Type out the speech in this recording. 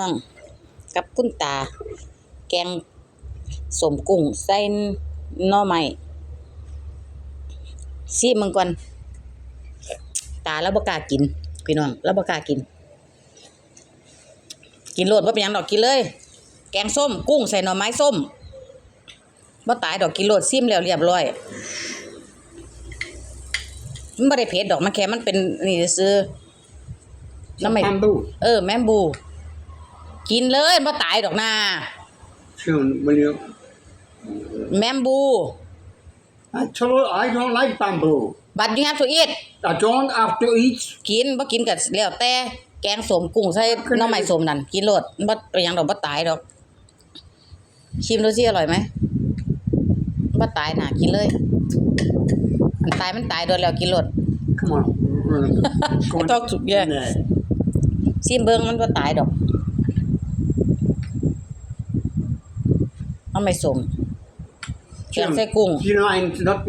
น้องกับคุณตา แกงสมกุ้งใส่หน่อไม้ซีมึงก่อนตาแล้วบ่กล้ากิน พี่น้องแล้วบ่กล้ากิน กินโลดบ่เป็นหยังดอกกินเลย แกงส้ม กุ้งใส่หน่อไม้ส้มบ่ตายดอกกินโลดซิมแล้วเรียบร้อยมันบ่ได้เผ็ดดอกมันแค่มันเป็นนี่ซื่อน้ำไม่ Bamboo. เออ แม่มบู กินเลยบ่ตายดอกนา Sean, will you? แมมบู I told I don't like bamboo. บัดยูแฮปทูอีท I don't have to eat. กินบ่กินก็แล้วแต่แกงสมกุ้งใส่หน้ำใหม่สมนั่นกินโลดบ่เป็นหยังดอกบ่ตายดอก ชิมดูสิอร่อยไหมบ่ตายน่ะกินเลย มันตายมันตายโดนแล้วกินโลด Come on. Come on. Talk to- yeah. There. ซิมเบิ่งมันบ่ตายดอก หน้ำใหม่สมแกงใส่กุ้ง You know, I'm not